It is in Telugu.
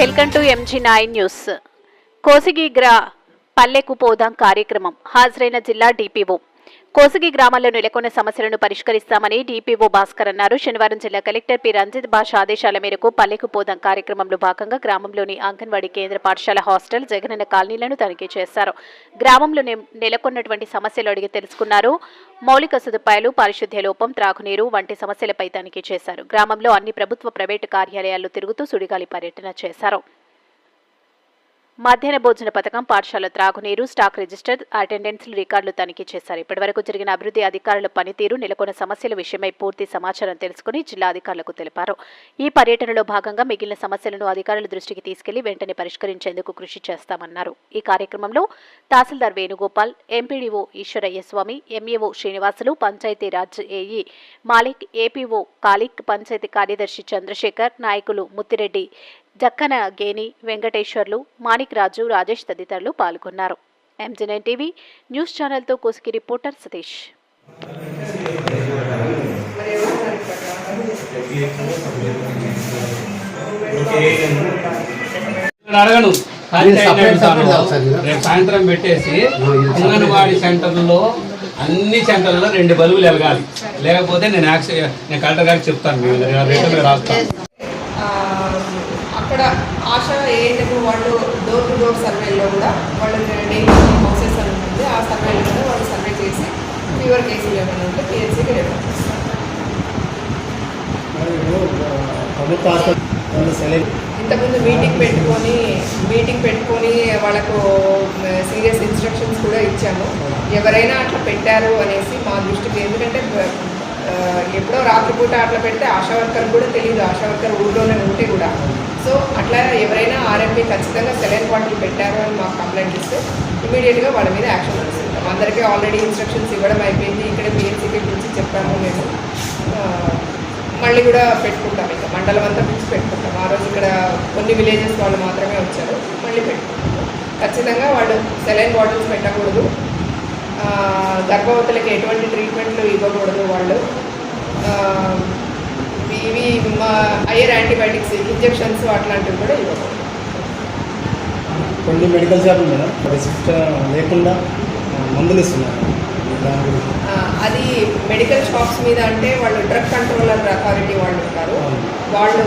Welcome to MG nine news కోసిగిగ్ర పల్లెకు పోదాం కార్యక్రమం. హాజరైన జిల్లా డిపిఓ కోసగి గ్రామాల్లో నెలకొన్న సమస్యలను పరిష్కరిస్తామని డీపీఓ భాస్కర్ అన్నారు. శనివారం జిల్లా కలెక్టర్ పి. రంజిత్ భాష ఆదేశాల మేరకు పల్లెకు పోదాం కార్యక్రమంలో భాగంగా గ్రామంలోని అంగన్వాడీ కేంద్ర పాఠశాల హాస్టల్ జగనన్న కాలనీలను తనిఖీ చేశారు. గ్రామంలో నెలకొన్నటువంటి సమస్యలు అడిగి తెలుసుకున్నారు. మౌలిక సదుపాయాలు పారిశుద్ధ్య లోపం త్రాగునీరు వంటి సమస్యలపై తనిఖీ చేశారు. గ్రామంలో అన్ని ప్రభుత్వ ప్రైవేటు కార్యాలయాల్లో తిరుగుతూ సుడిగాలి పర్యటన చేశారు. మధ్యాహ్న భోజన పథకం పాఠశాల త్రాగునీరు స్టాక్ రిజిస్టర్ అటెండెన్స్ రికార్డులు తనిఖీ చేశారు. ఇప్పటివరకు జరిగిన అభివృద్ధి అధికారుల పనితీరు నెలకొన్న సమస్యల విషయమై పూర్తి సమాచారం తెలుసుకుని జిల్లా అధికారులకు తెలిపారు. ఈ పర్యటనలో భాగంగా మిగిలిన సమస్యలను అధికారుల దృష్టికి తీసుకెళ్ళి వెంటనే పరిష్కరించేందుకు కృషి చేస్తామన్నారు. ఈ కార్యక్రమంలో tahsildar Venugopal MPDO Eshwarayya Swamy MAO Srinivasulu Panchayati Raj AE Malik APO Khalik panchayat కార్యదర్శి చంద్రశేఖర్ నాయకులు ముత్తిరెడ్డి జక్కన గేని వెంకటేశ్వర్లు మాణిక్ రాజు రాజేష్ తదితరులు పాల్గొన్నారు. ఎంజీనైన్ టీవీ న్యూస్ ఛానల్తో కోసికి రిపోర్టర్ సతీష్. అడగను. రేపు సాయంత్రం పెట్టేసి. అంగన్వాడీ సెంటర్లో అన్ని సెంటర్లో రెండు బల్బులు వెలగాలి. లేకపోతే నేను యాక్షన్ నేను కలెక్టర్ గారికి చెప్తాను. మీద రాస్తాను. ఆ, అక్కడ ఆశ ఏంటంటే వాళ్ళు డోర్ టు డోర్ సర్వేలో కూడా వాళ్ళు డైలీ హౌసెస్ అని ఉంటుంది. ఆ సర్వేలో కూడా వాళ్ళు సర్వే చేసి ఫీవర్ కేసులు ఏమైనా ఉంటే పిహెచ్సికి రిఫర్ ఇంతకుముందు మీటింగ్ పెట్టుకొని మీటింగ్ పెట్టుకొని వాళ్ళకు సీరియస్ ఇన్స్ట్రక్షన్స్ కూడా ఇచ్చాము. ఎవరైనా అట్లా పెట్టారు అనేసి మా దృష్టికి ఎందుకంటే ఎప్పుడో రాత్రిపూట అట్లా పెడితే ఆశా వర్కర్ కూడా తెలియదు ఆశా వర్కర్ ఊళ్ళోనే ఉంటే కూడా. సో అట్లా ఎవరైనా ఆర్ఎంపీ ఖచ్చితంగా సెలైన్ బాటిల్ పెట్టారు అని మాకు కంప్లైంట్ ఇస్తే ఇమీడియట్గా వాళ్ళ మీద యాక్షన్ తీసుకుంటాం. అందరికీ ఆల్రెడీ ఇన్స్ట్రక్షన్స్ ఇవ్వడం అయిపోయింది. ఇక్కడ పిహెచ్సికి గురించి చెప్పాము మేము. మళ్ళీ కూడా పెట్టుకుంటాం ఇక. మండలం అంతా పిలిచి పెట్టుకుంటాం. ఆ రోజు ఇక్కడ కొన్ని విలేజెస్ వాళ్ళు మాత్రమే వచ్చారు. మళ్ళీ పెట్టుకుంటాం. ఖచ్చితంగా వాళ్ళు సెలైన్ బాటిల్స్ పెట్టకూడదు. ఆ, గర్భవతులకి ఎటువంటి ట్రీట్మెంట్లు ఇవ్వకూడదు వాళ్ళు. ఇవి మా హయ్యర్ యాంటీబయాటిక్స్ ఇంజెక్షన్స్ అట్లాంటివి కూడా ఇవ్వకూడదు కొన్ని మెడికల్ షాపులు మేడం రిసిప్ట్ లేకుండా మందులు ఇస్తున్నారు. అది మెడికల్ షాప్స్ మీద అంటే వాళ్ళు డ్రగ్ కంట్రోలర్ అథారిటీ వాళ్ళు ఉంటారు. వాళ్ళు